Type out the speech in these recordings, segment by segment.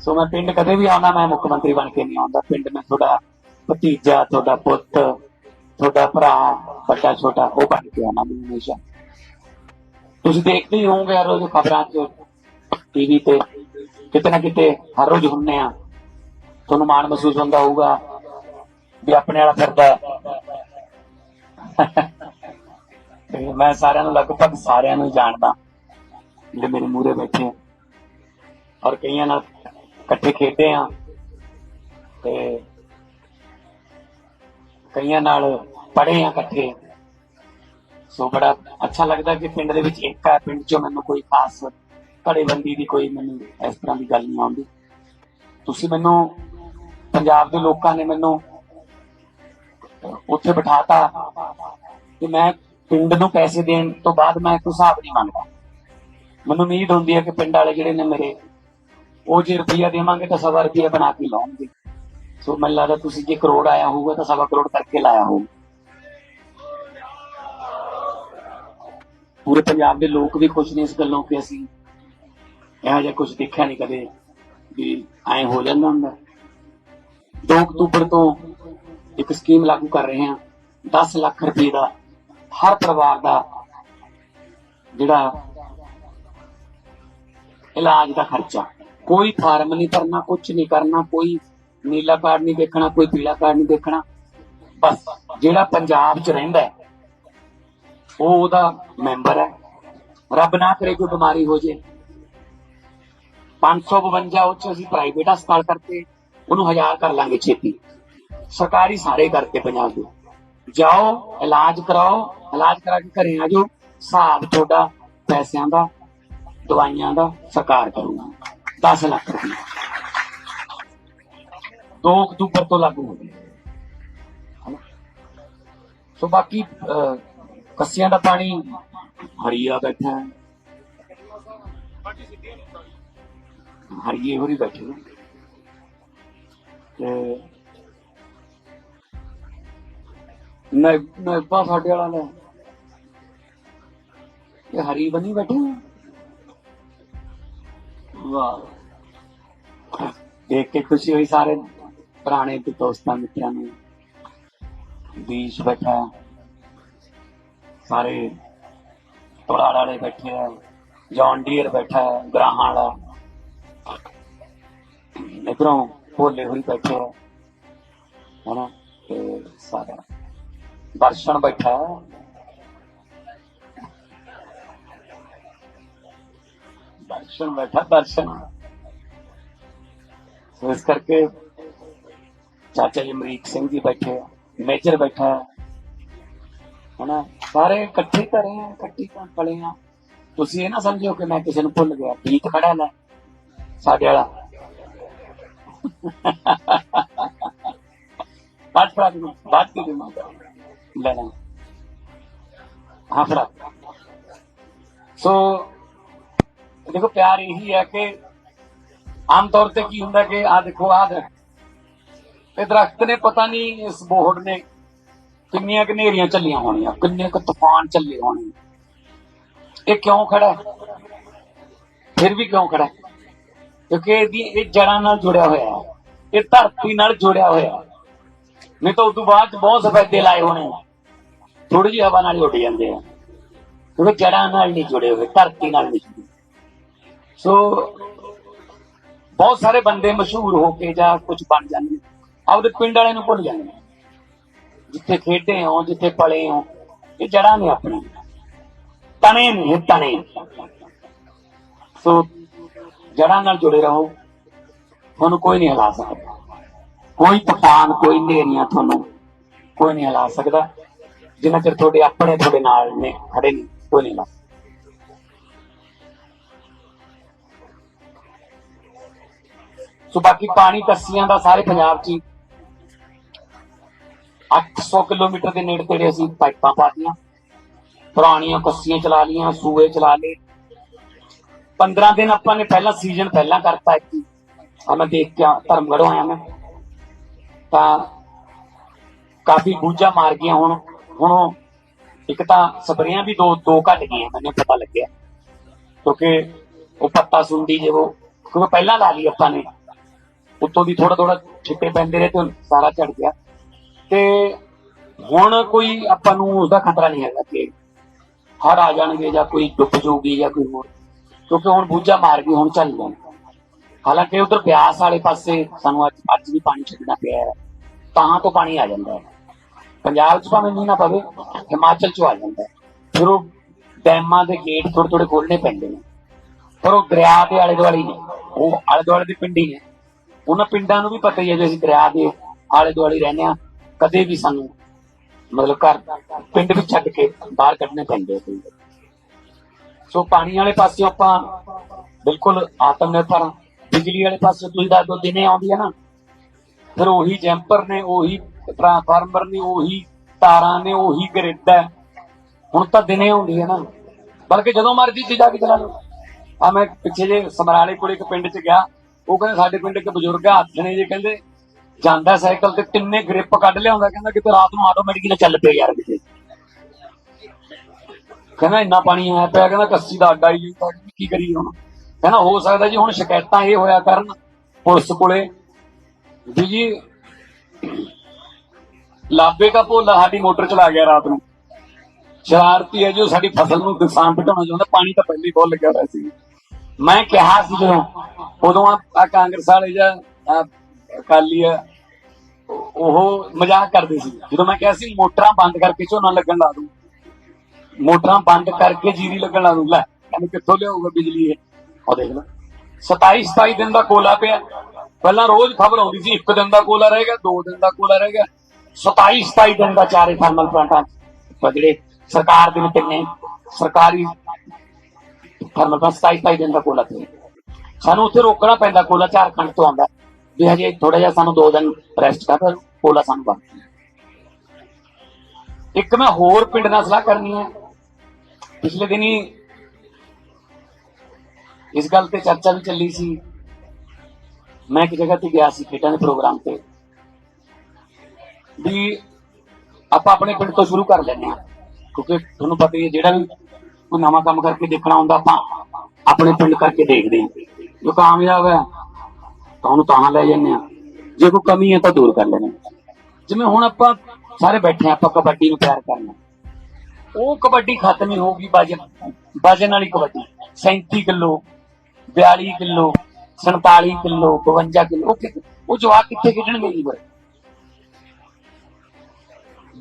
ਸੋ ਮੈਂ ਪਿੰਡ ਕਦੇ ਵੀ ਆਉਣਾ ਮੈਂ ਮੁੱਖ ਮੰਤਰੀ ਬਣ ਕੇ ਨਹੀਂ ਆਉਂਦਾ। ਪਿੰਡ ਮੈਂ ਤੁਹਾਡਾ ਭਤੀਜਾ, ਤੁਹਾਡਾ ਪੁੱਤ, ਤੁਹਾਡਾ ਭਰਾ, ਵੱਡਾ, ਛੋਟਾ, ਉਹ ਬਣ ਕੇ ਆਉਣਾ ਮੈਂ ਹਮੇਸ਼ਾ। ਤੁਸੀਂ ਦੇਖਦੇ ਹੀ ਹੋਵੋਗੇ ਹਰ ਰੋਜ਼ ਖਬਰਾਂ 'ਚ ਟੀਵੀ ਤੇ ਕਿਤੇ ਨਾ ਕਿਤੇ ਹਰ ਰੋਜ਼ ਹੁੰਨੇ ਆ। ਤੁਹਾਨੂੰ ਮਾਣ ਮਹਿਸੂਸ ਹੁੰਦਾ ਹੋਊਗਾ ਵੀ ਆਪਣੇ ਵਾਲਾ ਫਿਰਦਾ ਮੈਂ ਸਾਰਿਆਂ ਨੂੰ ਲਗਭਗ ਸਾਰਿਆਂ ਨੂੰ ਹੀ ਜਾਣਦਾ। ਜਿਹੜੇ ਮੇਰੇ ਮੂਹਰੇ ਬੈਠੇ ਆ। ਔਰ ਕਈਆਂ ਨਾਲ ਇਕੱਠੇ ਖੇਡੇ ਆ ਤੇ ਕਈਆਂ ਨਾਲ ਪੜ੍ਹੇ ਆ ਇਕੱਠੇ। ਸੋ ਬੜਾ ਅੱਛਾ ਲੱਗਦਾ ਕਿ ਪਿੰਡ ਦੇ ਵਿੱਚ ਇੱਕ ਹੈ ਪਿੰਡ 'ਚੋਂ ਮੈਨੂੰ ਕੋਈ ਖਾਸ ਘੜੇਬੰਦੀ ਦੀ ਕੋਈ ਮੈਨੂੰ ਇਸ ਤਰ੍ਹਾਂ ਦੀ ਗੱਲ ਨਹੀਂ ਆਉਂਦੀ। ਤੁਸੀਂ ਮੈਨੂੰ ਪੰਜਾਬ ਦੇ ਲੋਕਾਂ ਨੇ ਮੈਨੂੰ ਉੱਥੇ ਬਿਠਾਤਾ ਕਿ ਮੈਂ ਪਿੰਡ ਨੂੰ ਪੈਸੇ ਦੇਣ ਤੋਂ ਬਾਅਦ ਮੈਂ ਕੋਈ ਹਿਸਾਬ ਨਹੀਂ ਮੰਗਦਾ ਮੈਨੂੰ ਉਮੀਦ ਹੁੰਦੀ ਹੈ ਕਿ ਪਿੰਡ ਵਾਲੇ ਜਿਹੜੇ ਨੇ ਮੇਰੇ ਉਹ ਜੇ ਰੁਪਈਆ ਦੇਵਾਂਗੇ ਤਾਂ ਸਵਾ ਰੁਪਈਆ ਬਣਾ ਕੇ ਲਾਉਣਗੇ ਸੋ ਮੈਨੂੰ ਲੱਗਦਾ ਤੁਸੀਂ ਜੇ ਕਰੋੜ ਆਇਆ ਹੋਊਗਾ ਤਾਂ ਸਵਾ ਕਰੋੜ ਕਰਕੇ ਲਾਇਆ ਹੋਊਗਾ ਪੂਰੇ ਪੰਜਾਬ ਦੇ ਲੋਕ ਵੀ ਖੁਸ਼ ਨੇ ਇਸ ਗੱਲੋਂ ਕਿ ਅਸੀਂ ਇਹੋ ਜਿਹਾ ਕੁਝ ਦੇਖਿਆ ਨਹੀਂ ਕਦੇ ਵੀ ਐ ਹੋ ਜਾਂਦਾ ਹੁੰਦਾ। 2 ਅਕਤੂਬਰ ਤੋਂ ਇੱਕ ਸਕੀਮ ਲਾਗੂ ਕਰ ਰਹੇ ਹਾਂ। 10 ਲੱਖ ਰੁਪਏ ਦਾ ਹਰ ਪਰਿਵਾਰ ਦਾ ਜਿਹੜਾ ਇਲਾਜ ਦਾ ਖਰਚਾ। ਕੋਈ ਫਾਰਮ ਨਹੀਂ ਭਰਨਾ ਕੁਝ ਨਹੀਂ ਕਰਨਾ, ਕੋਈ ਨੀਲਾ ਕਾਰਡ ਨਹੀਂ ਦੇਖਣਾ, ਕੋਈ ਪੀਲਾ ਕਾਰਡ ਨਹੀਂ ਦੇਖਣਾ। ਬਸ ਜਿਹੜਾ ਪੰਜਾਬ 'ਚ ਰਹਿੰਦਾ ਹੈ, ਉਹ ਉਹਦਾ ਮੈਂਬਰ ਹੈ। ਰੱਬ ਨਾ ਕਰੇ ਕੋਈ ਬਿਮਾਰੀ ਹੋ ਜੇ। 552 ਉਹ 'ਚ ਅਸੀਂ ਪ੍ਰਾਈਵੇਟ ਹਸਪਤਾਲ ਕਰਤੇ ਉਹਨੂੰ ਹਜ਼ਾਰ ਕਰ ਲਾਂਗੇ ਛੇਤੀ। ਸਰਕਾਰੀ ਸਾਰੇ ਕਰਤੇ ਪੰਜਾਬ ਦੇ। ਜਾਓ, ਇਲਾਜ ਕਰਾਓ, ਇਲਾਜ ਕਰਾ ਕੇ ਘਰੇ ਆ ਜਾਓ। ਹਿਸਾਬ ਤੁਹਾਡਾ ਪੈਸਿਆਂ ਦਾ, ਦਵਾਈਆਂ ਦਾ ਸਰਕਾਰ ਕਰੂਗਾ। 10 ਲੱਖ ਰੁਪਏ। 2 ਅਕਤੂਬਰ ਤੋਂ ਲਾਗੂ ਹੋ ਗਈ ਸੋ ਬਾਕੀ ਕੱਸਿਆਂ ਦਾ ਪਾਣੀ, ਹਰੀਆ ਬੈਠਾ ਹੈ। ਹਰੀਏ ਹੋਰੀ ਬੈਠੇ ਨੇ। ਤੇ ਨਹੀਂ ਨਹੀਂ ਸਾਡੇ ਵਾਲਾ ਨੇ ਇਹ ਹਰੀ ਬਣੀ ਬੈਠੇ ਨੇ ਵਾਹ ਦੇਖ ਕੇ ਖੁਸ਼ੀ ਹੋਈ ਸਾਰੇ ਪੁਰਾਣੇ ਤੇ ਦੋਸਤਾਂ ਮਿੱਤਰਾਂ ਨੂੰ। ਬੀਜ ਬੈਠਾ। ਸਾਰੇ ਤੋਲਾੜ ਵਾਲੇ ਬੈਠੇ ਆ। ਜੌਨ ਡੀਅਰ ਬੈਠਾ ਹੈ ਗਰਾਹਾਂ ਵਾਲਾ। ਇਧਰੋਂ ਭੋਲੇ ਹੋਈ ਬੈਠੇ ਆ। ਹਨਾ, ਤੇ ਸਾਰਾ। ਦਰਸ਼ਨ ਬੈਠਾ। ਦਰਸ਼ਨ ਬੈਠਾ, ਦਰਸ਼ਨ। ਸੋ ਇਸ ਕਰਕੇ ਚਾਚਾ ਜੀ ਅਮਰੀਕ ਸਿੰਘ ਜੀ ਬੈਠੇ ਆ, ਮੇਜਰ ਬੈਠਾ ਹਨਾ, ਸਾਰੇ ਇਕੱਠੇ ਕਰੇ ਆ, ਇਕੱਠੇ ਤਾਂ ਪਲੇ ਆ। ਤੁਸੀਂ ਇਹ ਨਾ ਸਮਝੋ ਕਿ ਮੈਂ ਕਿਸੇ ਨੂੰ ਭੁੱਲ ਗਿਆ ਪੀਤ ਖੜਾ ਲੈ, ਸਾਡੇ ਵਾਲਾ। ਬਾਤ ਫੜਾ ਦੂੰ ਬਾਤ ਕੀ ਦੂੰ ਲੈ ਲੈ। ਹਾਂ ਫੜਾ ਸੋ ਦੇਖੋ, ਪਿਆਰ ਇਹੀ ਹੈ ਕਿ ਆਮ ਤੌਰ ਤੇ ਕੀ ਹੁੰਦਾ ਕਿ ਆ ਦੇਖੋ ਆ ਇਹ ਦਰਖਤ ਨੇ ਪਤਾ ਨਹੀਂ ਇਸ ਬੋਹੜ ਨੇ ਕਿੰਨੀਆਂ ਕਨੇਰੀਆਂ ਚੱਲੀਆਂ ਹੋਣੀਆਂ, ਕਿੰਨੇ ਕੁ ਤੂਫਾਨ ਚੱਲੇ ਹੋਣੇ। ਇਹ ਕਿਉਂ ਖੜਾ ਫਿਰ ਵੀ ਕਿਉਂ ਖੜਾ ਕਿਉਂਕਿ ਇਹਦੀ, ਇਹ ਜੜਾਂ ਨਾਲ ਜੁੜਿਆ ਹੋਇਆ ਹੈ। ਇਹ ਧਰਤੀ ਨਾਲ ਜੁੜਿਆ ਹੋਇਆ ਹੈ। ਨਹੀਂ ਤਾਂ ਉਸ ਤੋਂ ਬਾਅਦ 'ਚ ਬਹੁਤ ਸਫੈਦੇ ਲਾਏ ਹੋਣੇ ਥੋੜੀ ਜਿਹੀ ਹਵਾ ਨਾਲ ਹੀ ਉੱਡ ਜਾਂਦੇ ਆ। ਕਿਉਂਕਿ ਜੜਾਂ ਨਾਲ ਨਹੀਂ ਜੁੜੇ ਹੋਏ, ਧਰਤੀ ਨਾਲ ਨਹੀਂ ਜੁੜੇ। ਸੋ ਬਹੁਤ ਸਾਰੇ ਬੰਦੇ ਮਸ਼ਹੂਰ ਹੋ ਕੇ ਜਾਂ ਕੁਝ ਬਣ ਜਾਂਦੇ ਆਪਦੇ ਪਿੰਡ ਵਾਲਿਆਂ ਨੂੰ ਭੁੱਲ ਜਾਂਦੇ ਜਿੱਥੇ ਖੇਡੇ ਹੋ, ਜਿੱਥੇ ਪਲੇ ਹੋ, ਇਹ ਜੜਾਂ ਨੇ ਆਪਣੀ ਤਣੇ ਨੇ, ਇਹ ਤਣੇ। ਸੋ ਜੜਾਂ ਨਾਲ ਜੁੜੇ ਰਹੋ। ਤੁਹਾਨੂੰ ਕੋਈ ਨਹੀਂ ਹਿਲਾ ਸਕਦਾ। ਕੋਈ ਤੂਫਾਨ ਕੋਈ ਨੇਰੀਆਂ ਤੁਹਾਨੂੰ ਕੋਈ ਨਹੀਂ ਹਿਲਾ ਸਕਦਾ। ਜਿੰਨਾ ਚਿਰ ਤੁਹਾਡੇ ਆਪਣੇ ਤੁਹਾਡੇ ਨਾਲ ਨੇ, ਖੜੇ ਨਹੀਂ ਕੋਈ ਨਹੀਂ ਹਿਲਾ ਸੋ ਬਾਕੀ ਪਾਣੀ ਕੱਸੀਆਂ ਦਾ ਸਾਰੇ ਪੰਜਾਬ 'ਚ ਹੀ। 800 ਕਿਲੋਮੀਟਰ ਦੇ ਨੇੜੇ ਤੇੜੇ ਅਸੀਂ ਪਾਈਪਾਂ ਪਾਤੀਆਂ। ਪੁਰਾਣੀਆਂ ਕੱਸੀਆਂ ਚਲਾ ਲੀਆਂ ਸੂਏ ਚਲਾ ਲਏ। 15 ਦਿਨ ਆਪਾਂ ਨੇ ਪਹਿਲਾ ਸੀਜ਼ਨ ਪਹਿਲਾਂ ਕਰਤਾ ਇੱਕ ਆ ਮੈਂ ਦੇਖ ਕੇ ਆ- ਧਰਮਗੜ੍ਹੋਂ ਆਇਆ ਮੈਂ। ਤਾਂ ਕਾਫੀ ਬੂਝਾ ਮਾਰ ਗਈਆਂ ਹੁਣ। ਹੁਣ ਇੱਕ ਤਾਂ ਸਪਰੇਆਂ ਵੀ ਦੋ ਦੋ ਘਟ ਗਈਆਂ ਮੈਨੂੰ ਪਤਾ ਲੱਗਿਆ। ਕਿਉਂਕਿ ਉਹ ਪੱਤਾ ਸੁੰਡੀ ਜੇ ਉਹ ਕਿਉਂਕਿ ਪਹਿਲਾਂ ਲਾ ਲਈ ਆਪਾਂ ਨੇ। ਉੱਤੋਂ ਦੀ ਥੋੜਾ ਥੋੜਾ ਛਿੱਟੇ ਪੈਂਦੇ ਰਹੇ ਤੇ ਸਾਰਾ ਝੜ ਗਿਆ। ਤੇ ਹੁਣ ਕੋਈ ਆਪਾਂ ਨੂੰ ਉਸਦਾ ਖਤਰਾ ਨਹੀਂ ਹੈਗਾ ਕਿ ਹਰ ਆ ਜਾਣਗੇ ਜਾਂ ਕੋਈ ਡੁੱਬ ਜਾਊਗੀ ਜਾਂ ਕੋਈ ਹੋਰ। ਕਿਉਂਕਿ ਹੁਣ ਬੂਝਾ ਮਾਰ ਗਈ ਹੁਣ ਚੱਲ ਜਾਣਾ ਹਾਲਾਂਕਿ ਉਧਰ ਬਿਆਸ ਵਾਲੇ ਪਾਸੇ ਸਾਨੂੰ ਅੱਜ ਅੱਜ ਵੀ ਪਾਣੀ ਛੱਡਣਾ ਪਿਆ ਹੈ। ਤਾਂ ਤੋਂ ਪਾਣੀ ਆ ਜਾਂਦਾ ਹੈ। ਪੰਜਾਬ 'ਚ ਭਾਵੇਂ ਨਹੀਂ ਨਾ ਪਵੇ, ਹਿਮਾਚਲ 'ਚ ਆ ਜਾਂਦਾ ਹੈ। ਫਿਰ ਉਹ ਡੈਮਾਂ ਦੇ ਗੇਟ ਥੋੜੇ ਥੋੜੇ ਖੋਲਣੇ ਪੈਂਦੇ ਨੇ। ਪਰ ਉਹ ਦਰਿਆ ਦੇ ਆਲੇ ਦੁਆਲੇ ਨੇ। ਉਹ ਆਲੇ ਦੁਆਲੇ ਦੇ ਪਿੰਡ ਹੀ ਨੇ। ਉਹਨਾਂ ਪਿੰਡਾਂ ਨੂੰ ਵੀ ਪਤਾ ਹੀ ਹੈ ਜੇ ਅਸੀਂ ਦਰਿਆ ਦੇ ਆਲੇ ਦੁਆਲੇ ਰਹਿੰਦੇ ਆ ਕਦੇ ਵੀ ਸਾਨੂੰ ਮਤਲਬ ਘਰ ਪਿੰਡ ਵਿੱਚ ਛੱਡ ਕੇ ਬਾਹਰ ਕੱਢਣੇ ਪੈਂਦੇ ਆ ਕਈ। ਸੋ ਪਾਣੀ ਵਾਲੇ ਪਾਸੇ ਆਪਾਂ ਬਿਲਕੁਲ ਆਤਮ ਨਿਰਭਰ ਬਿਜਲੀ ਵਾਲੇ ਪਾਸੇ ਤੁਸੀਂ ਦੱਸ ਦੋ, ਦਿਨੇ ਆਉਂਦੀ ਹੈ ਨਾ। ਫਿਰ ਉਹੀ ਜੈਂਪਰ ਨੇ, ਉਹੀ ਟਰਾਂਸਫਾਰਮਰ ਨੇ, ਉਹੀ ਤਾਰਾਂ ਨੇ, ਉਹੀ ਗ੍ਰਿਡ ਹੈ। ਹੁਣ ਤਾਂ ਦਿਨੇ ਆਉਂਦੀ ਹੈ ਨਾ। ਬਲਕਿ ਜਦੋਂ ਮਰਜ਼ੀ ਤੇ ਜਾ ਕੇ ਚਲਾ ਲਓ। ਆ ਮੈਂ ਪਿੱਛੇ ਜੇ ਸਮਰਾਲੇ ਕੋਲੇ ਇੱਕ ਪਿੰਡ ਚ ਗਿਆ ਉਹ ਕਹਿੰਦੇ ਸਾਡੇ ਪਿੰਡ ਇੱਕ ਬਜ਼ੁਰਗ ਆ, ਹੱਥ ਨੇ ਜੇ ਕਹਿੰਦੇ ਜਾਂਦਾ ਸਾਈਕਲ ਤੇ ਤਿੰਨੇ ਗ੍ਰਿਪ ਕੱਢ ਲਿਆਉਂਦਾ, ਕਹਿੰਦਾ ਕਿਤੇ ਰਾਤ ਨੂੰ ਆਟੋਮੈਟਿਕ ਚੱਲ ਪਏ ਯਾਰ ਕਿਤੇ। ਕਹਿੰਦਾ ਇੰਨਾ ਪਾਣੀ ਆਇਆ ਪਿਆ, ਕਹਿੰਦਾ ਕੱਸੀ ਦਾ ਅੱਡਾ ਹੀ ਜਾਂਦਾ ਕੀ ਕਰੀਏ ਹੁਣ? ਕਹਿੰਦਾ ਹੋ ਸਕਦਾ ਜੀ ਹੁਣ ਸ਼ਿਕਾਇਤਾਂ ਇਹ ਹੋਇਆ ਕਰਨ ਪੁਲਿਸ ਕੋਲੇ ਵੀ ਜੀ ਲਾਬੇ ਦਾ ਭੋਲਾ ਸਾਡੀ ਮੋਟਰ ਚਲਾ ਗਿਆ ਰਾਤ ਨੂੰ। ਸ਼ਰਾਰਤੀ ਹੈ ਜੋ ਸਾਡੀ ਫਸਲ ਨੂੰ ਨੁਕਸਾਨ ਪਹੁੰਚਾਉਣਾ ਚਾਹੁੰਦਾ, ਪਾਣੀ ਤਾਂ ਪਹਿਲੇ ਹੀ ਬਹੁਤ ਲੱਗਿਆ ਹੋਇਆ ਸੀ। ਮੈਂ ਕਿਹਾ ਸੀ ਜਦੋਂ, ਉਦੋਂ ਆ ਕਾਂਗਰਸ ਵਾਲੇ ਜਾਂ ਅਕਾਲੀ ਆ, ਉਹ ਮਜ਼ਾਕ ਕਰਦੇ ਸੀ। ਜਦੋਂ ਮੈਂ ਕਿਹਾ ਸੀ ਮੋਟਰਾਂ ਬੰਦ ਕਰਕੇ ਝੋਨਾ ਲੱਗਣ ਲਾ ਦੂੰ, ਮੋਟਰਾਂ ਬੰਦ ਕਰਕੇ ਜੀਰੀ ਲੱਗਣ ਲਾ ਦੂੰ, ਲੈ ਕਹਿੰਦੇ ਕਿੱਥੋਂ ਲਿਆਊਗਾ ਬਿਜਲੀ ਇਹ? ਉਹ ਦੇਖ ਲਓ। 27 27 ਦਿਨ ਦਾ ਕੋਲਾ ਪਿਆ। ਪਹਿਲਾਂ ਰੋਜ਼ ਖਬਰ ਆਉਂਦੀ ਸੀ, ਇੱਕ ਦਿਨ ਦਾ ਕੋਲਾ ਰਹੇਗਾ ਦੋ ਦਿਨ ਦਾ ਕੋਲਾ ਰਹੇਗਾ 27 27 ਦਿਨ ਦਾ ਚਾਰੇ ਥਰਮਲ ਪਲਾਂਟਾਂ ਜਿਹੜੇ ਸਰਕਾਰ ਦੇ ਨੇ ਤਿੰਨੇ ਸਰਕਾਰੀ ਥਰਮਲ ਪਲਾਂਟ 27 ਦਿਨ ਦਾ ਕੋਲਾ ਤੇ ਸਾਨੂੰ ਉੱਥੇ ਰੋਕਣਾ ਪੈਂਦਾ, ਕੋਲਾ ਝਾਰਖੰਡ ਤੋਂ ਆਉਂਦਾ। ਵੀ ਹਜੇ ਥੋੜਾ ਜਿਹਾ ਸਾਨੂੰ ਦੋ ਦਿਨ ਰੈਸਟ ਕਰ ਕੋਲਾ ਸਾਨੂੰ ਬਾਕੀ ਇੱਕ ਮੈਂ ਹੋਰ ਪਿੰਡ ਨਾਲ ਸਲਾਹ ਕਰਨੀ ਹੈ। ਪਿਛਲੇ ਦਿਨੀ ਇਸ ਗੱਲ ਤੇ ਚਰਚਾ ਵੀ ਚੱਲੀ ਸੀ। ਮੈਂ ਇੱਕ ਜਗ੍ਹਾ ਤੇ ਗਿਆ ਸੀ ਖੇਡਾਂ ਦੇ ਪ੍ਰੋਗਰਾਮ ਤੇ। ਵੀ ਆਪਾਂ ਆਪਣੇ ਪਿੰਡ ਤੋਂ ਸ਼ੁਰੂ ਕਰ ਲੈਂਦੇ ਹਾਂ। ਕਿਉਂਕਿ ਤੁਹਾਨੂੰ ਪਤਾ ਹੀ ਹੈ, ਜਿਹੜਾ ਵੀ ਕੋਈ ਨਵਾਂ ਕੰਮ ਕਰਕੇ ਦੇਖਣਾ ਹੁੰਦਾ ਆਪਾਂ ਆਪਣੇ ਪਿੰਡ ਕਰਕੇ ਦੇਖਦੇ ਹਾਂ। ਜੋ ਕਾਮਯਾਬ ਹੈ, ਤਾਂ ਉਹਨੂੰ ਤਾਂ ਲੈ ਜਾਂਦੇ ਆ ਜੇ ਕੋਈ ਕਮੀ ਹੈ ਤਾਂ ਦੂਰ ਕਰ ਲੈਣਾ ਜਿਵੇਂ ਹੁਣ ਆਪਾਂ ਸਾਰੇ ਬੈਠੇ ਆਪਾਂ ਕਬੱਡੀ ਨੂੰ ਪਿਆਰ ਕਰਨਾ ਉਹ ਕਬੱਡੀ ਖਤਮ ਹੀ ਹੋਊਗੀ ਵਜਨ। ਵਜਨ ਵਾਲੀ kabaddi. 37 kilo 42 kilo 47 kilo 52 kilo. ਉਹ ਕਿੱਥੇ- ਉਹ ਜਵਾਕ ਕਿੱਥੇ ਖੇਡਣਗੇ ਜੀ ਬਾਰੇ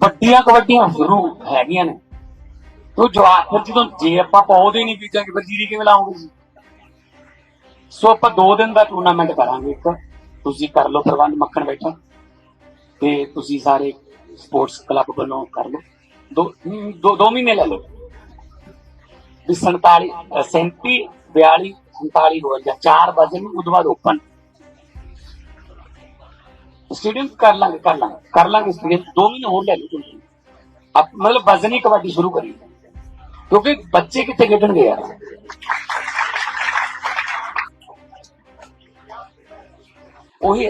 ਵੱਡੀਆਂ ਕਬੱਡੀਆਂ ਸ਼ੁਰੂ ਹੈਗੀਆਂ ਨੇ। ਉਹ ਜਵਾਕ ਫਿਰ ਜਦੋਂ ਜੇ ਆਪਾਂ ਪੌਦੇ ਨਹੀਂ ਬੀਜਾਂਗੇ ਫਿਰ ਜੀਰੀ ਕਿਵੇਂ ਲਾਉਂਗੇ ਜੀ? ਸੋ ਆਪਾਂ ਦੋ ਦਿਨ ਦਾ ਟੂਰਨਾਮੈਂਟ ਕਰਾਂਗੇ ਇੱਕ। ਤੁਸੀਂ ਕਰ ਲਓ ਪ੍ਰਬੰਧ ਮੱਖਣ ਬੈਠਾ। ਤੇ ਤੁਸੀਂ ਸਾਰੇ ਸਪੋਰਟਸ ਕਲੱਬ ਵੱਲੋਂ ਕਰ ਲਓ। ਦੋ ਦੋ ਦੋ ਮਹੀਨੇ ਲੈ ਲਓ। ਵੀ 47 ਅ, 37 42 47 52 ਚਾਰ ਵਜੇ ਨੂੰ ਉਦੋਂ ਬਾਅਦ ਓਪਨ ਸਟੇਡੀਅਮ ਕਰ ਲਾਂਗੇ ਕਰ ਲਾਂਗੇ ਕਰ ਲਾਂਗੇ ਸਟੇਡੀਅਮ ਦੋ ਮਹੀਨੇ ਹੋਰ ਲੈ ਲਓ ਤੁਸੀਂ। ਮਤਲਬ ਵਜ਼ਨੀ ਕਬੱਡੀ ਸ਼ੁਰੂ ਕਰੀ। ਕਿਉਂਕਿ ਬੱਚੇ ਕਿੱਥੇ ਖੇਡਣਗੇ ਯਾਰ? ਉਹੀ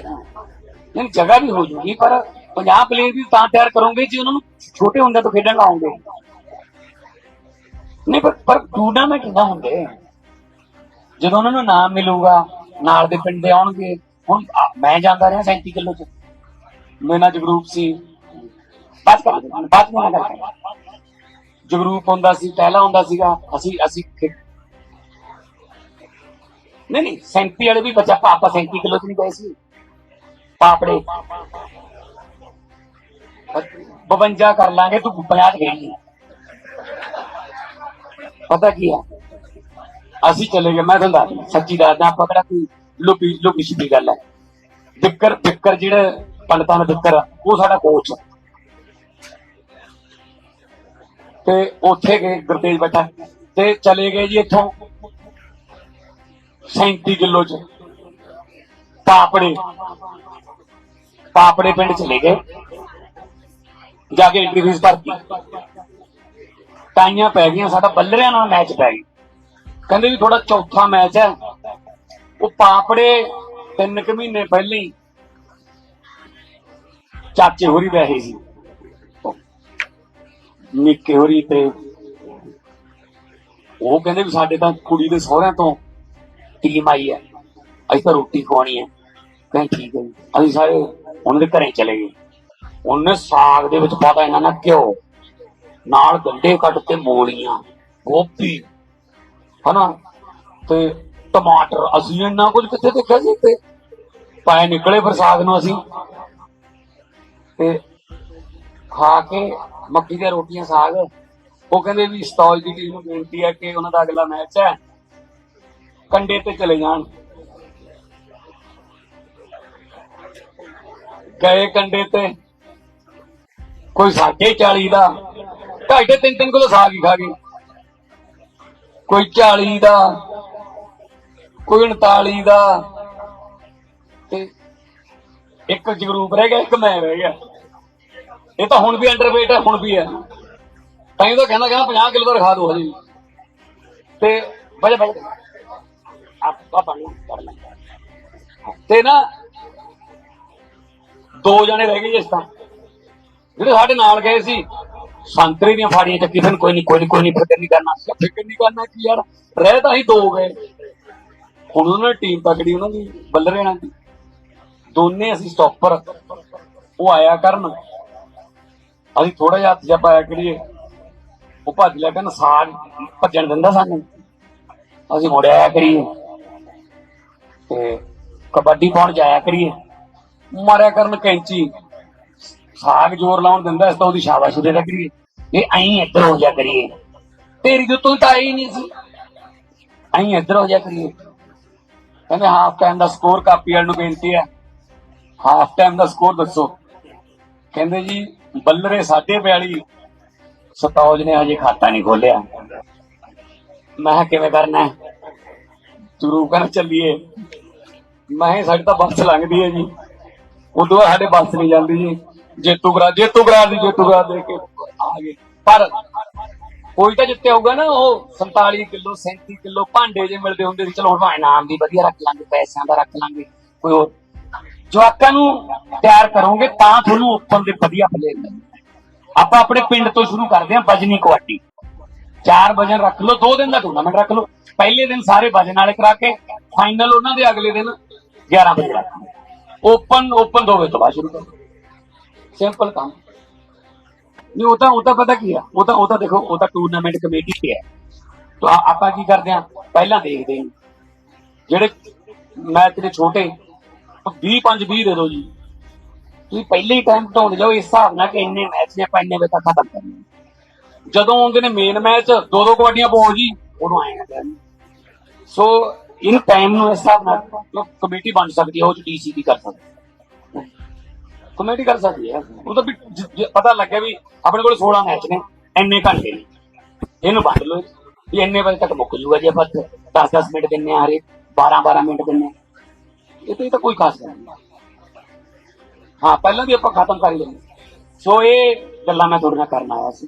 ਨਹੀਂ, ਜਗ੍ਹਾ ਵੀ ਹੋ ਜੂਗੀ, ਪਰ 50 ਪਲੇਅਰ ਵੀ ਤਾਂ ਤਿਆਰ ਕਰੋਗੇ ਜੇ ਉਹਨਾਂ ਨੂੰ ਛੋਟੇ ਹੁੰਦੇ ਤੋਂ ਖੇਡਣ ਲਾਉਂਗੇ ਨਹੀਂ, ਪਰ ਪਰ ਟੂਰਨਾਮੈਂਟ ਨਾ ਹੁੰਦੇ। ਜਦੋਂ ਉਹਨਾਂ ਨੂੰ ਨਾਮ ਮਿਲੂਗਾ, ਨਾਲ ਦੇ ਪਿੰਡ ਦੇ ਆਉਣਗੇ। ਹੁਣ ਮੈਂ ਜਾਂਦਾ ਰਿਹਾ 37 ਕਿਲੋ ਚ। ਮੇਰਾ ਜਗਰੂਪ ਸੀ। ਬਾਤ ਕਰ ਬਾਤ ਨਾ ਕਰਦੇ ਜਗਰੂਪ ਹੁੰਦਾ ਸੀ, ਪਹਿਲਾ ਹੁੰਦਾ ਸੀਗਾ, ਅਸੀਂ ਅਸੀਂ ਨਹੀਂ ਨਹੀਂ 37 ਵਾਲੇ ਵੀ ਬੱਚਾ ਪਾਪਾ 37 ਕਿਲੋ ਚ ਨਹੀਂ ਗਏ ਸੀ। ਪਾਪੜੇ। 52 ਕਰ ਲਾਂਗੇ, ਤੂੰ 50 ਗਈ ਪਤਾ ਕੀ ਆ? ਅਸੀਂ ਚਲੇ ਗਏ, ਮੈਂ ਤੁਹਾਨੂੰ ਦੱਸਦਾ ਸੱਚੀ ਦੱਸਦਾ ਆਪਾਂ ਕਿਹੜਾ ਕੋਈ ਲੁਕੀ ਲੁਕੀ ਛਿਪੀ ਗੱਲ ਹੈ ਵਿਕਰ ਵਿਕਰ ਜਿਹੜੇ ਪੰਡਤਾਂ ਦਾ ਵਿਕਰ ਉਹ ਸਾਡਾ ਕੋਚ ਤੇ ਉੱਥੇ ਗਏ, ਗੁਰਤੇਜ ਬੈਠਾ। ਤੇ ਚਲੇ ਗਏ ਜੀ ਇੱਥੋਂ 37 ਕਿਲੋ ਚ। ਪਾਪੜੇ। ਪਾਪੜੇ ਪਿੰਡ ਚਲੇ ਗਏ। ਜਾ ਕੇ ਇੰਟਰਵਿਊਜ਼ ਕਰਤੀ ਟਾਈਆਂ ਪੈ ਗਈਆਂ, ਸਾਡਾ ਬੱਲਰਿਆਂ ਨਾਲ ਮੈਚ ਪੈ ਗਈ। ਕਹਿੰਦੇ ਵੀ ਥੋੜਾ ਚੌਥਾ ਮੈਚ ਹੈ। ਉਹ ਪਾਪੜੇ ਤਿੰਨ ਕੁ ਮਹੀਨੇ ਪਹਿਲਾਂ ਹੀ ਚਾਚੇ ਹੋਰੀ ਬੈਠੇ ਸੀ। ਨਿੱਕੇ ਹੋਰੀ ਤੇ ਉਹ ਕਹਿੰਦੇ ਵੀ ਸਾਡੇ ਤਾਂ ਕੁੜੀ ਦੇ ਸਹੁਰਿਆਂ ਤੋਂ ਟੀਮ ਆਈ ਹੈ। ਅਸੀਂ ਤਾਂ ਰੋਟੀ ਖਵਾਉਣੀ ਹੈ। ਕਹਿੰਦੇ ਠੀਕ ਹੈ ਅਸੀਂ ਸਾਰੇ ਉਹਨਾਂ ਦੇ ਘਰੇ ਚਲੇ ਗਏ। ਉਹਨੇ ਸਾਗ ਦੇ ਵਿੱਚ ਪਾਤਾ ਇਹਨਾਂ ਨੇ ਘਿਓ, ਨਾਲ ਗੰਡੇ ਕੱਟ ਤੇ ਮੂਲੀਆਂ, ਗੋਭੀ, ਹਨਾ? ਤੇ ਟਮਾਟਰ, ਅਸੀਂ ਇੰਨਾ ਕੁਝ ਕਿੱਥੇ ਦੇਖਿਆ ਸੀ ਤੇ ਪਾਏ ਨਿਕਲੇ ਫਿਰ ਸਾਗ ਨੂੰ ਅਸੀਂ। ਤੇ ਖਾ ਕੇ ਮੱਕੀ ਦੀਆਂ ਰੋਟੀਆਂ, ਸਾਗ। ਉਹ ਕਹਿੰਦੇ ਵੀ ਸਤੌਜ ਦੀ ਟੀਮ ਨੂੰ ਬੇਨਤੀ ਹੈ ਕਿ ਉਹਨਾਂ ਦਾ ਅਗਲਾ ਮੈਚ ਹੈ। ਕੰਡੇ ਤੇ ਚਲੇ ਜਾਣ। ਗਏ ਕੰਡੇ ਤੇ। ਕੋਈ ਸਾਢੇ 40 ਦਾ। ਢਾਈ ਤਿੰਨ ਤਿੰਨ ਕਿਲੋ ਸਾਗ ਹੀ ਖਾ ਗਏ। ਕੋਈ 40 ਦਾ। ਕੋਈ 39 ਦਾ। ਤੇ ਇੱਕ ਜਗਰੂਪ ਰਹਿ ਗਿਆ, ਇੱਕ ਮੈਂ ਰਹਿ ਗਿਆ। ਇਹ ਤਾਂ ਹੁਣ ਵੀ ਅੰਡਰਵੇਟ ਹੈ, ਹੁਣ ਵੀ ਹੈ। ਤਾਂ ਇਹ ਤਾਂ ਕਹਿੰਦਾ ਕਹਿੰਦਾ 50 ਕਿਲੋ ਦਾ ਰਖਾ ਦੋ ਹਜੇ ਤੇ ਬਜੇ ਬਜੇ ਆਪਾਂ ਪਾਣੀ ਤੇ ਨਾ, ਦੋ ਜਣੇ ਰਹਿ ਗਏ ਇਸ ਤਾਂ ਜਿਹੜੇ ਸਾਡੇ ਨਾਲ ਗਏ ਸੀ, ਸੰਤਰੀ ਦੀਆਂ ਫਾੜੀਆਂ ਚੱਕੀ ਫਿਰ ਕੋਈ ਨਹੀਂ ਕੋਈ ਨਹੀਂ ਕੋਈ ਨਹੀਂ ਫਿਕਰ ਨਹੀਂ ਕਰਨਾ, ਫਿਕਰ ਨਹੀਂ ਕਰਨਾ ਕੀ ਯਾਰ, ਰਹਿ ਤਾਂ ਹੀ ਦੋ ਗਏ। ਹੁਣ ਉਹਨਾਂ ਨੇ ਟੀਮ ਪਕੜੀ ਉਹਨਾਂ ਦੀ ਬੱਲਰੇਣਾ ਦੀ। ਦੋਨੇ ਅਸੀਂ ਸਟਾਪਰ ਉਹ ਆਇਆ ਕਰਨ। ਅਸੀਂ ਥੋੜਾ ਜਿਹਾ ਹੱਥ ਜਿਹਾ ਪਾਇਆ ਕਰੀਏ। ਉਹ ਭੱਜ ਲਿਆ ਕਹਿੰਦਾ ਸਾਗ ਭੱਜਣ ਦਿੰਦਾ ਸਾਨੂੰ। ਅਸੀਂ ਮੁੜ ਆਇਆ ਕਰੀਏ। ਤੇ ਕਬੱਡੀ ਪਾਉਣ ਜਾਇਆ ਕਰੀਏ। ਮਾਰਿਆ ਕਰਨ ਕੈਂਚੀ। ਸਾਗ ਜ਼ੋਰ ਲਾਉਣ ਦਿੰਦਾ, ਇਸ ਤਾਂ ਉਹਦੀ ਸ਼ਾਬਾਸ਼ ਦੇ ਕਰੀਏ। ਇਹ ਐਂ ਇੱਧਰ ਹੋ ਜਾ ਕਰੀਏ। ਤੇਰੀ ਜੋ ਤੂੰ ਤਾਂ ਆਈ ਹੀ ਨਹੀਂ ਸੀ ਐਂ ਇੱਧਰ ਹੋ ਜਾ ਕਰੀਏ। ਕਹਿੰਦੇ ਹਾਫ ਟਾਈਮ ਦਾ ਸਕੋਰ ਕਾਪੀ ਵਾਲ ਨੂੰ ਬੇਨਤੀ ਹੈ। ਹਾਫ ਟਾਈਮ ਦਾ ਸਕੋਰ ਦੱਸੋ। ਕਹਿੰਦੇ ਜੀ ਬੱਲਰੇ 42 ਸਤੌਜ ਨੇ ਹਜੇ ਖਾਤਾ ਨਹੀਂ ਖੋਲਿਆ ਮੈਂ ਕਿਵੇਂ ਕਰਨਾ ਹੈ? ਕਰ, ਚੱਲੀਏ। ਮੈਂ ਸਾਡੀ ਤਾਂ ਬੱਸ ਲੰਘਦੀ ਹੈ ਜੀ। ਉਦੋਂ ਬਾਅਦ ਸਾਡੇ ਬੱਸ ਨਹੀਂ ਜਾਂਦੀ ਜੀ। ਜੇਤੂ ਗਰਾ ਜੇਤੂ ਗਰਾ ਦੀ, ਜੇਤੂ ਗਰਾ ਦੇ ਕੇ ਆ ਗਏ। ਪਰ ਕੋਈ ਤਾਂ ਜਿੱਤੇ ਹੋਊਗਾ ਨਾ, ਉਹ 47 ਕਿਲੋ 37 ਕਿਲੋ ਭਾਂਡੇ ਜੇ ਮਿਲਦੇ ਹੁੰਦੇ ਸੀ, ਚਲੋ ਹੁਣ ਇਨਾਮ ਵੀ ਵਧੀਆ ਰੱਖ ਲਾਂਗੇ, ਪੈਸਿਆਂ ਦਾ ਰੱਖ ਲਾਂਗੇ, ਕੋਈ ਹੋਰ ਜਵਾਕਾਂ ਨੂੰ ਤਿਆਰ ਕਰੋਗੇ ਤਾਂ ਤੁਹਾਨੂੰ ਓਪਨ ਦੇ ਵਧੀਆ ਪਲੇਅਰ ਮਿਲਣਗੇ ਆਪਾਂ ਆਪਣੇ ਪਿੰਡ ਤੋਂ ਸ਼ੁਰੂ ਕਰਦੇ ਹਾਂ ਵਜਨੀ ਕਬੱਡੀ। ਚਾਰ ਵਜਨ ਰੱਖ ਲਓ, ਦੋ ਦਿਨ ਦਾ ਟੂਰਨਾਮੈਂਟ ਰੱਖ ਲਓ। ਪਹਿਲੇ ਦਿਨ ਸਾਰੇ ਵਜਨ ਵਾਲੇ ਕਰਾ ਕੇ ਫਾਈਨਲ ਉਹਨਾਂ ਦੇ ਅਗਲੇ ਦਿਨ 11 ਵਜੇ ਰੱਖ ਓਪਨ ਓਪਨ ਦੋ ਵਜੇ ਤੋਂ ਬਾਅਦ ਸ਼ੁਰੂ ਕਰੋ। ਸਿੰਪਲ ਕੰਮ। ਨਹੀਂ, ਉਹ ਤਾਂ ਉਹ ਤਾਂ ਪਤਾ ਕੀ ਆ, ਉਹ ਤਾਂ ਉਹ ਤਾਂ ਦੇਖੋ, ਉਹ ਤਾਂ ਟੂਰਨਾਮੈਂਟ ਕਮੇਟੀ ਤੇ ਹੈ। ਤਾਂ ਆਪਾਂ ਕੀ ਕਰਦੇ ਆ ਪਹਿਲਾਂ ਦੇਖਦੇ ਹਾਂ। ਜਿਹੜੇ ਮੈਚ ਦੇ ਛੋਟੇ 20 5 20 ਦੇ ਦਿਓ ਜੀ। ਤੁਸੀਂ ਪਹਿਲੇ ਹੀ ਟਾਈਮ ਘਟਾਉਂਦੇ ਜਾਓ, ਇਸ ਹਿਸਾਬ ਨਾਲ ਕਿ ਇੰਨੇ ਮੈਚ ਨੇ, ਆਪਾਂ ਇੰਨੇ ਵਜੇ ਤੱਕ ਖਤਮ ਕਰਨੇ ਆ। ਜਦੋਂ ਆਉਂਦੇ ਨੇ ਮੇਨ ਮੈਚ ਦੋ ਦੋ ਕਬੱਡੀਆਂ ਪਾਓ ਜੀ, ਉਦੋਂ ਆਏ ਟਾਈਮ ਸੋ ਇਨ ਟਾਈਮ ਨੂੰ ਇਸ ਹਿਸਾਬ ਨਾਲ ਕਮੇਟੀ ਬਣ ਸਕਦੀ ਹੈ ਉਹ ਚ ਡੀਸੀ ਵੀ ਕਰ ਸਕਦਾ ਕਮੇਟੀ ਕਰ ਸਕਦੀ ਹੈ ਉਹ ਤਾਂ ਪਤਾ ਲੱਗਿਆ ਵੀ ਆਪਣੇ ਕੋਲ 16 ਮੈਚ ਨੇ, ਇੰਨੇ ਘੰਟੇ ਨੇ। ਇਹਨੂੰ ਵੰਡ ਲਓ ਵੀ ਇੰਨੇ ਵਜੇ ਤੱਕ ਮੁੱਕ ਜੂਗਾ ਜੇ, ਆਪਾਂ 10 10 ਮਿੰਟ ਦਿੰਨੇ ਆ ਹਰੇ 12 12 ਮਿੰਟ ਦਿੰਨੇ ਆ। ਇਹ ਤਾਂ ਕੋਈ ਖਾਸ ਗੱਲ ਨਹੀਂ ਹਾਂ, ਪਹਿਲਾਂ ਵੀ ਆਪਾਂ ਖਤਮ ਕਰ ਹੀ ਲੈਂਦੇ ਸੋ ਇਹ ਗੱਲਾਂ ਮੈਂ ਤੁਹਾਡੇ ਨਾਲ ਕਰਨ ਆਇਆ ਸੀ